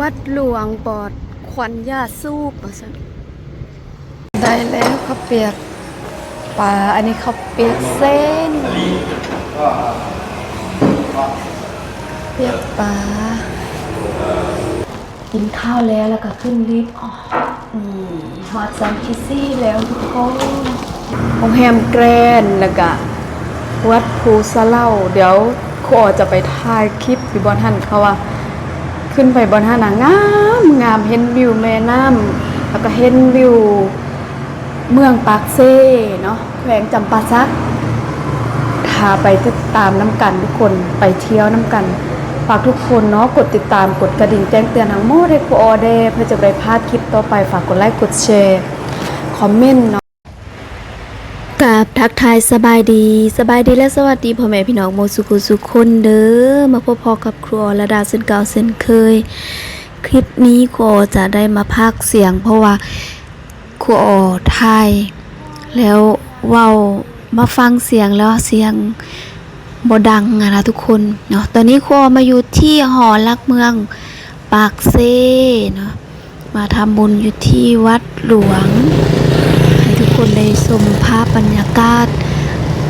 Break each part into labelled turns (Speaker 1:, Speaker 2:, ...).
Speaker 1: วัดหลวงปอดขวัญญาสูบว่าซั่นได้แล้วข้าวเปียกปลาอันนี้ข้าวเปียกเส้นเปียกปลากินข้าวแล้วแล้วก็ขึ้นลิฟต์อ๋ออืมฮอดซันคิซี่แล้วทุกคนโรงแรมแกรนแล้วก็วัดภูสะเล่า เดี๋ยวครูอ๋อจะไปถ่ายคลิปอยู่บนหันเขาว่า ขึ้นไปบนหันน่ะงามงามเห็นวิวแม่น้ำแล้วก็เห็นวิวเมืองปากเซ่เนาะแขวงจำปาซักพาไปติดตามน้ำกันทุกคนไปเที่ยวน้ำกันฝากทุกคนเนาะกดติดตามกดกระดิ่งแจ้งเตือนทั้งหมดให้ครูออเดเพื่อจะไม่พลาดคลิปต่อไปฝากกดไลค์กดแชร์คอมเมนต์เนาะ กับทักทายสบายดีสบายดีและสวัสดีพ่อแม่พี่น้องโมสุกุสุคนเด้อมาพบพอกับครัวระดาเส้นเก่าเส้นเคย คลิปนี้ครูออจะได้มาพากเสียง เพราะว่าครูออถ่ายแล้วเว้ามาฟังเสียงแล้วเสียงบดังนะทุกคนเนาะตอนนี้ครัวมาอยู่ที่หอลักเมืองปากเซ่เนาะมาทำบุญอยู่ที่วัดหลวง คนได้ชมภาพบรรยากาศ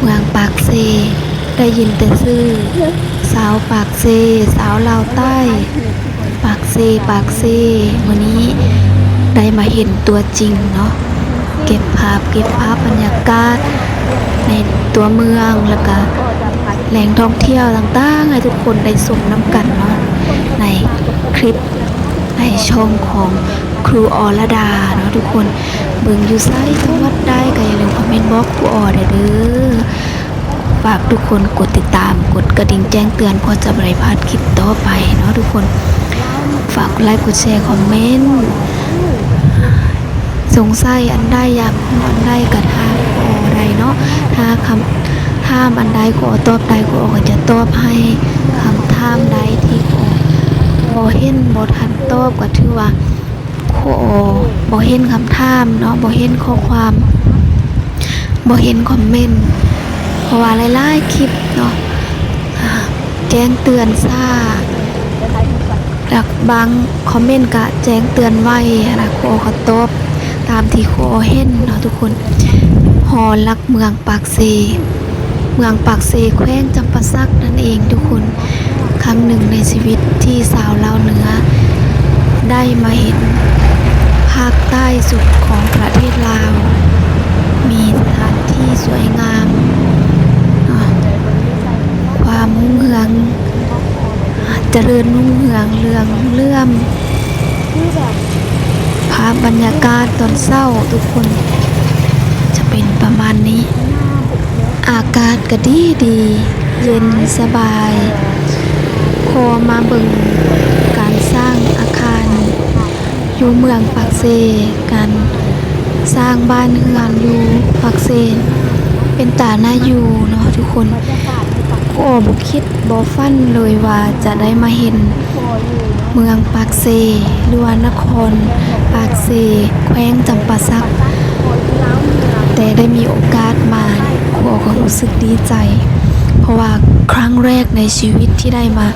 Speaker 1: เมืองปากเซ ได้ยินแต่ชื่อ สาวปากเซ สาวลาวใต้ ปากเซปากเซวันนี้ได้มาเห็นตัวจริงเนาะเก็บภาพเก็บภาพบรรยากาศ ในตัวเมืองแล้วก็แหล่งท่องเที่ยวต่างๆ ให้ทุกคนได้ชมน้ำกันเนาะในคลิป ในช่องของครูออระดาเนาะทุกคนเบิ่งอยู่ไซจังหวัดได้ก็อย่าลืมคอมเมนต์บอกครูออเด้อเด้อฝากทุกคนกดติดตามกดกระดิ่งแจ้งเตือนพอจะไม่ได้พลาดคลิปต่อไปเนาะทุกคนฝากไลค์กดแชร์คอมเมนต์สงสัยอันใดอยากอันใดกระทาขอใดเนาะถ้าคำถามอันใดขอตอบใดขอก็จะตอบให้คำถามใดที่ บ่เห็นบ่ทันตอบก็ถือว่าขอบ่เห็นคำถามเนาะบ่เห็นข้อความบ่เห็นคอมเมนต์เพราะว่าหลายๆคลิปเนาะแจ้งเตือนซ่าดักบางคอมเมนต์กะแจ้งเตือนไว้นะคเขาตอบตามที่คเห็นเนาะทุกคนหอลักเมืองปากเซเมืองปากเซแขวงจำปาสักนั่นเองทุกคน รั้งหนึ่งในชีวิตที่สาวเล่าเนื้อ ได้มาเห็น ภาคใต้สุดของประเทศลาว มีสถานที่สวยงาม ความมุ่งเหืองเจริญรุ่งเรืองเรืองเลื่อมภาพบรรยากาศตอนเศร้าทุกคน จะเป็นประมาณนี้ อากาศก็ดีดี เย็นสบาย อมาเบิ่งการสร้างอาคาร อยู่เมืองปากเซการสร้างบ้านเฮือนอยู่ปากเซเป็นตาหน้าอยู่เนาะทุกคนโอ้บคิดบอฟันเลยว่าจะได้มาเห็นเมืองปากเซหรือว่านคร ปากเซ แขวงจำปาสัก แต่ได้มีโอกาสมาครูก็รู้สึกดีใจ เพราะว่าครั้งแรกในชีวิตที่ได้มา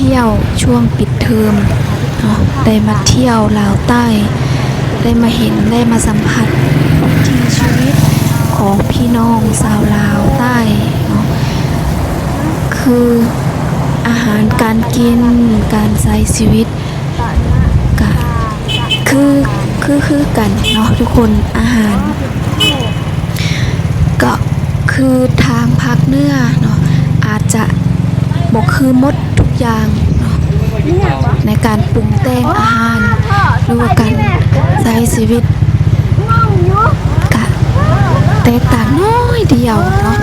Speaker 1: ที่ยวช่วงปิดเทอมเนาะได้มาเที่ยวลาวใต้ ได้มาเห็นได้มาสัมผัสที่ชีวิตของพี่น้องชาวลาวใต้เนาะคืออาหารการกินการใช้ชีวิตก็คือคือคือกันเนาะทุกคนอาหาร ก็คือทางภาคเหนือเนาะอาจจะบอกคือมด อย่าง ในการปรุงแต่งอาหารหรือว่าการใช้ชีวิตก็แตกต่างน้อยเดียวเนาะ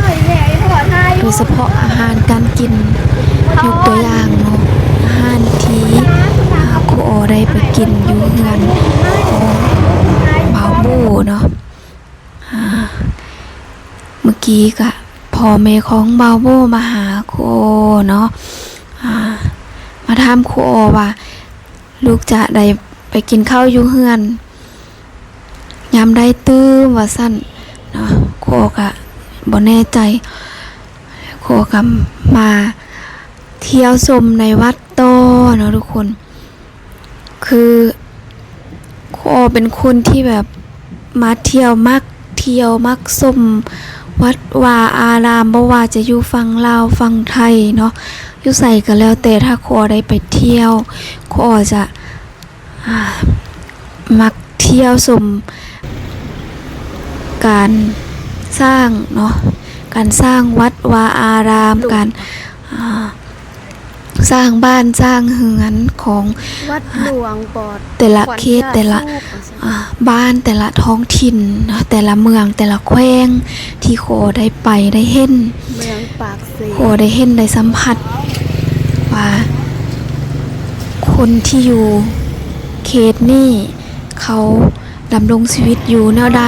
Speaker 1: โดยเฉพาะอาหารการกินยกตัวอย่างเนาะอาหารที่ครูโอได้ไปกินอยู่เฮือนของบาบูเนาะเมื่อกี้ก็พ่อแม่ของบาบูมาหาครูโอเนาะ มาถามครูโอว่าลูกจะได้ไปกินข้าวอยู่เฮือนยามได้ตื้มว่าสั้นเนาะครูโอก็บ่แน่ใจโคกำมาเที่ยวชมในวัดโตเนาะทุกคน คือครูออเป็นคนที่แบบมาเที่ยวมักเที่ยวมักสมวัดวาอารามบ่ว่าจะอยู่ฝั่งลาวฝั่งไทยเนาะอยู่ใส่ก็แล้วแต่ถ้าคอได้ไปเที่ยวคอจะอ่ามักเที่ยวสมการสร้างเนาะการสร้างวัดวาอารามการอ่า สร้างบ้านสร้างเฮือนของ
Speaker 2: วัดหลวงปอด
Speaker 1: แต่ละเขตแต่ละอ่าบ้านแต่ละท้องถิ่นเนาะแต่ละเมืองแต่ละแขวงที่โคได้ไปได้เห็น
Speaker 2: เมืองปากเส
Speaker 1: โคได้เห็นได้สัมผัสว่าคนที่อยู่เขตนี่เขาดำรงชีวิตอยู่แนวใด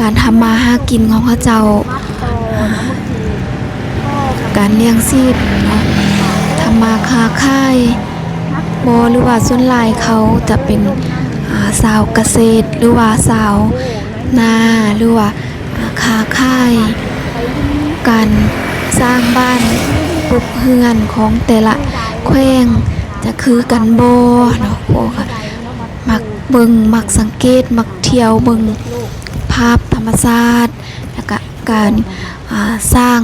Speaker 1: การทำมาหากินของเขาเจ้า การเลี้ยงชีพเนาะทำ มาค้าขายบหรือว่าส่วนหลายเขาจะเป็นาสาวเกษตร หรือว่าสาวนาหรือว่าอ่าค้ายการสร้างบ้านปลูกเฮือนของแต่ละแขวงจะคือกันโบเนาะโอค่ะมักเบิงมักสังเกต มักเที่ยวเบิงภาพธรรมชาติแล้วก็การาสร้าง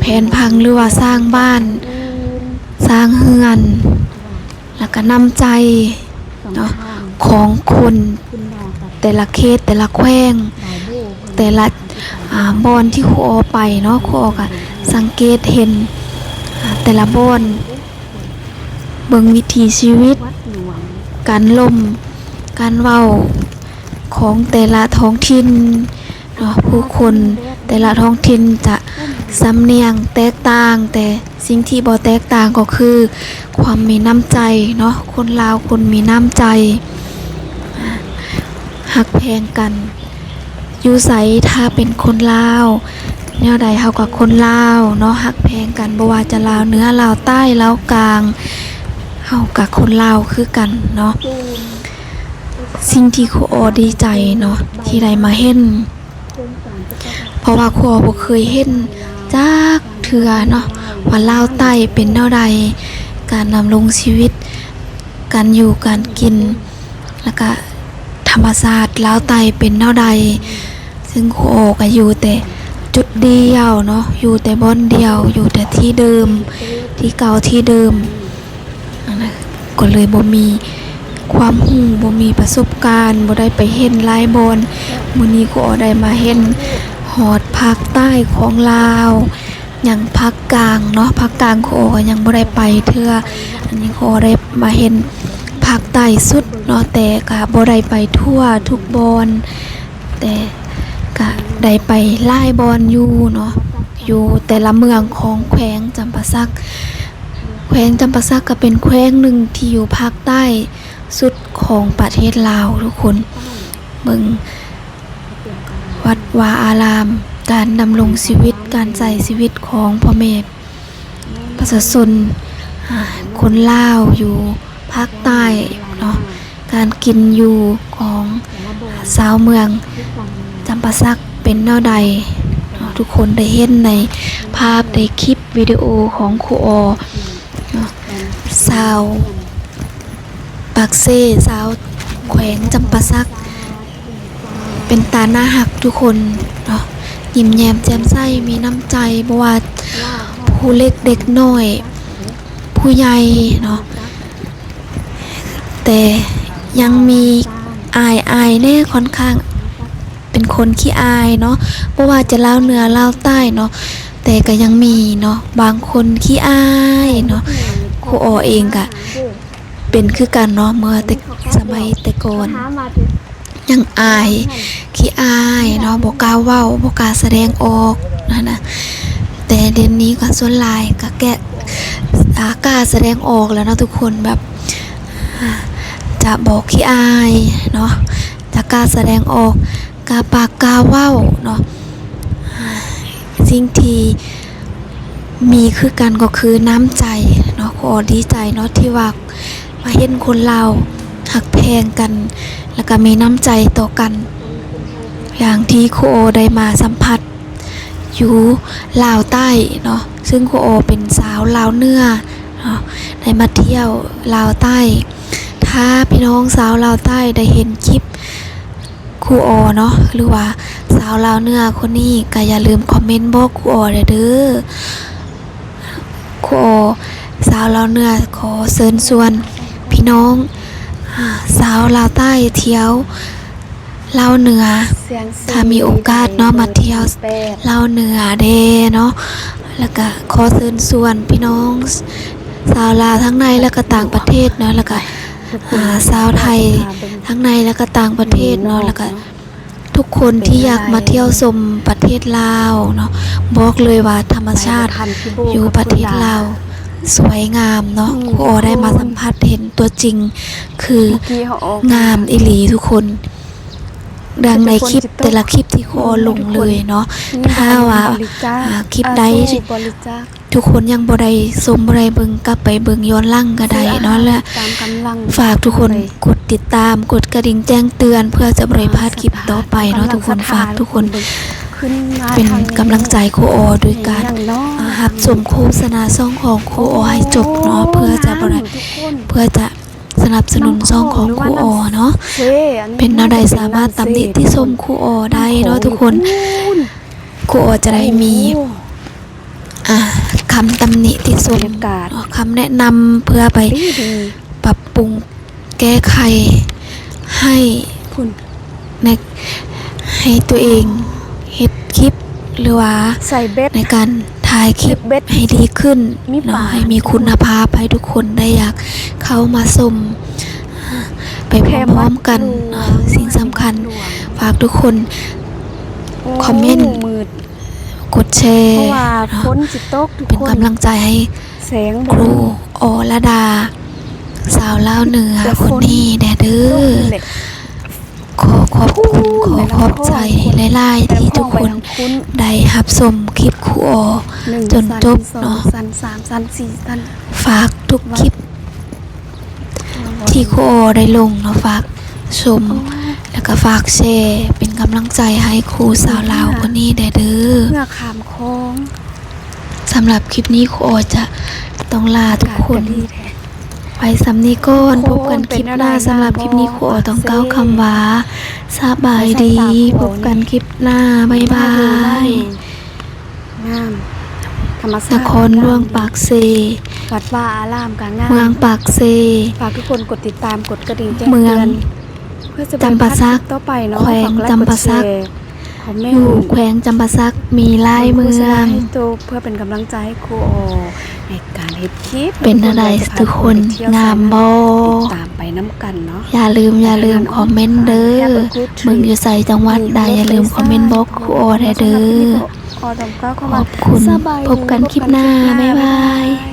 Speaker 1: แผนพังหรือว่าสร้างบ้าน สร้างเฮือน แล้วก็นำใจเนาะของคนแต่ละเขตแต่ละแขวงแต่ละอ่าบอนที่ครูออไปเนาะครูออก็สังเกตเห็นแต่ละบอนเบิ่งวิถีชีวิต
Speaker 2: วัดหลวง
Speaker 1: การล่มการเว้าของแต่ละท้องถิ่นเนาะผู้คนแต่ละท้องถิ่นจะ สำเนียงแตกต่าง แต่สิ่งที่บ่แตกต่างก็คือ ความมีน้ำใจเนาะคนลาวคนมีน้ำใจหักแพงกันอยู่ใสถ้าเป็นคนลาวแนวใดเฮากับคนลาวเนาะหักแพงกันบ่ว่าจะลาวเนื้อลาวใต้ลาวกลางเฮากับคนลาวคือกันเนาะสิ่งที่ครูออดีใจเนาะที่ได้มาเห็น เพราะว่าครูออบ่เคยเห็น จักเทื่อเนาะว่าลาวใต้เป็นแนวใดการดำรงชีวิต การอยู่การกิน แล้วก็ธรรมศาสตร์ลาวใต้เป็นแนวใด ซึ่งโอก็อยู่แต่จุดเดียวเนาะอยู่แต่บอนเดียวอยู่แต่ที่เดิมที่เก่าที่เดิมนนั้นก็เลยบ่มีความรู้บ่มีประสบการณ์บ่ได้ไปเห็นหลายบอนมื้อนี้ครูโอได้มาเห็น หอดภาคใต้ของลาวอย่างภาคกลางเนาะภาคกลางครูโอก็ยังบ่ได้ไปเทื่ออันนี้โอได้มาเห็นภาคใต้สุดเนาะแต่ก็บ่ได้ไปทั่วทุกบอนแต่ก็ได้ไปไล่บอลอยู่เนาะอยู่แต่ละเมืองของแขวงจำปาสัก แขวงจำปาสักก็เป็นแขวงหนึ่งที่อยู่ภาคใต้สุดของประเทศลาวทุกคนเมือง วัดวาอาราม การดำรงชีวิตการใส่ชีวิตของพ่อแม่ประชาชนคนลาวอยู่ภาคใต้เนาะการกินอยู่ของสาวเมืองจำปาสักเป็นแนวใดาะทุกคนได้เห็นในภาพในคลิปวิดีโอของครูออสาวปากเซ่สาวแขวงจำปาสัก เป็นตาหน้าหักทุกคนเนาะยิ้มแย้มแจ่มใสมีน้ำใจบ่ว่าผู้เล็กเด็กน้อย ผู้ใหญ่เนาะแต่ยังมีอายอายแน่ค่อนข้าง เป็นคนขี้อายเนาะเพราะว่าจะเล่าเหนือเล่าใต้เนาะแต่ก็ยังมีเนาะบางคนขี้อายเนาะครูออเองกะเป็นคือกันเนาะเมื่อแต่สมัยแต่ก่อน ยังอายขี้อายเนาะบอกกล้าเว้าบอกกล้าแสดงออกนะนะแต่เดี๋ยวนี้ก็ส่วนลายก็แกะากล้าแสดงออกแล้วเนาะทุกคนแบบจะบอกขี้อายเนาะจะกล้าแสดงออกกล้าปากกล้าเว้าเนาะสิ่งที่มีคือกันก็คือน้ำใจเนาะขอดีใจเนาะที่ว่ามาเห็นคนเราหักแพงกัน แล้วก็มีน้ำใจต่อกัน อย่างที่ครูโอได้มาสัมผัส อยู่ลาวใต้เนาะซึ่งครูโอเป็นสาวลาวเนื้อเนาะได้มาเที่ยวลาวใต้ ถ้าพี่น้องสาวลาวใต้ได้เห็นคลิปครูออเนาะหรือว่าสาวลาวเนื้อคนนี้ก็อย่าลืมคอมเมนต์บอกครูออเด้อครูออสาวลาวเนื้อขอเชิญชวนพี่น้อง สาวลาวใต้เที่ยวลาวเหนือ
Speaker 3: เสียงสี
Speaker 1: ถ้ามีโอกาสเนาะมาเที่ยวเล่าวเหนือเด้เนาะแล้วก็ขอเชิญชวนพี่น้องสาวลาวทั้งในและก็ต่างประเทศเนาะแล้วก็สาวไทยทั้งในและก็ต่างประเทศเนาะแล้วก็ทุกคนที่อยากมาเที่ยวชมประเทศลาวเนาะบอกเลยว่าธรรมชาติอยู่ประเทศลาว สวยงามเนาะ
Speaker 3: อืม
Speaker 1: ครูโอได้มาสัมผัสเห็นตัวจริง คือ
Speaker 3: เมื่อกี้เขาออก
Speaker 1: งามอิหลีทุกคนดังในคลิปแต่ละคลิปที่ครูโอลงเลยเนาะถ้าว่า
Speaker 3: บริจา
Speaker 1: อ่าคลิปใด
Speaker 3: อ่าสู้บริจาค
Speaker 1: ทุกคนยังบ่ได้สมบ่ได้เบิ่งกลับไปเบิ่งย้อนหลังก็ได้เนาะและ
Speaker 3: ตามกำลัง
Speaker 1: ฝากทุกคนกดติดตามกดกระดิ่งแจ้งเตือน เพื่อจะบ่ได้พลาดคลิปต่อไปเนาะทุกคนฝากทุกคน
Speaker 3: ขึ้นมา
Speaker 1: เป็นกำลังใจครูโอโดยการ
Speaker 3: อย่างน้อย
Speaker 1: อ่ารับชมโฆษณาซ่องของครูโอให้จบเนาะเพื่อจะบ่ได้
Speaker 3: ทุกคน
Speaker 1: เพื่อจะสนับสนุนซ่องของครูโอเนาะ
Speaker 3: เป็
Speaker 1: นนวใดสามารถตำหนิที่ชมครูโอได้เนาะทุกคนครูโอจะได้มีคำตำหนิติชมคำแนะนำเพื่อไปปรับปรุงแก้ไขให้ในให้ตัวเอง เฮ็ดคลิปหรือว่า
Speaker 3: ใส่เบ็ด
Speaker 1: ในการถ่ายคลิป
Speaker 3: เบ็ด
Speaker 1: ให้ดีขึ้น
Speaker 3: มี
Speaker 1: เนาะ
Speaker 3: ป่า
Speaker 1: ให้มีคุณภาพให้ทุกคนได้อยากเข้ามาชมไปพร้อมๆกันเนาะสิ่งสำคัญ ฝากทุกคน คอมเมนต์
Speaker 3: โมืด
Speaker 1: กดแช
Speaker 3: เพ
Speaker 1: ร์
Speaker 3: ราะว่า
Speaker 1: เนาะ
Speaker 3: ฝนจิตตกทุก
Speaker 1: เป็น
Speaker 3: คน
Speaker 1: กำลังใจให้
Speaker 3: แสง
Speaker 1: ครูอรดา สาวลาวเหนือ
Speaker 3: แต่
Speaker 1: คน
Speaker 3: ฝน
Speaker 1: นี้แดเด้
Speaker 3: ตก
Speaker 1: อ
Speaker 3: นี่แหละ
Speaker 1: ข อขอบคุณขอขอบใจหลายๆที่ทุกคน
Speaker 3: คุณ
Speaker 1: ได้รับชมคลิปครูอ
Speaker 3: หนึ่ง
Speaker 1: จนจบ
Speaker 3: สัน
Speaker 1: เนาะ
Speaker 3: สองสันสามสันสี่สัน
Speaker 1: ฝากทุกคลิป ที่ครูอได้ลงเนาะฝากชม แล้วก็ฝากแชร์เป็นกำลังใจให้ครูสาวลาวคนนี้แดเด้อ
Speaker 3: เมื่อขามคลอง
Speaker 1: สำหรับคลิปนี้ครูอจะต้องลาทุกคน ไปสำนีก่อน
Speaker 3: โอ้
Speaker 1: พบกันคลิปหน้า
Speaker 3: เป็นอะไร
Speaker 1: สำหรับคลิปนี้ครูอต้องก้าวคำว่าสบายดี
Speaker 3: ใส่ตามครู
Speaker 1: พบกันคลิปหน้าบ๊ายบาย
Speaker 3: งามธรรม
Speaker 1: น
Speaker 3: ชาติ
Speaker 1: ครหลวงปากเซ
Speaker 3: วัดว่าอารามกางงาม
Speaker 1: เมืองปากเซ
Speaker 3: ฝากทุกคนกดติดตามกดกระดิ่งแจ้ง
Speaker 1: เมื
Speaker 3: เตื
Speaker 1: อง
Speaker 3: อนเพื่อจะ
Speaker 1: จำปาสัก
Speaker 3: ต่อไปเนาะ
Speaker 1: แขวง
Speaker 3: ฝากไลค์
Speaker 1: จำปาสัก
Speaker 3: ดแชร์คอมเมน
Speaker 1: อยู่
Speaker 3: ต์
Speaker 1: แขวงจำปาสักมีลายเมือง
Speaker 3: ให้โตเพื่อเป็นกำลังใจให้ครูโอในการเฮ็ดคลิป
Speaker 1: เป็นอะไรทุกคนงามบอ
Speaker 3: ติดตามไปน้ำกันเนาะ
Speaker 1: อย่าลืมอย่าลืมคอมเมนต์เด้อมึงอยู่ใส่จังหวัดใดอย่าลืมคอมเมนต์บอกครูอได้เด้อ
Speaker 3: ขอดมก็เข้า
Speaker 1: ข
Speaker 3: มา
Speaker 1: อบคุณ
Speaker 3: สบายดี
Speaker 1: พบกันคลิปหน้า บ๊ายบาย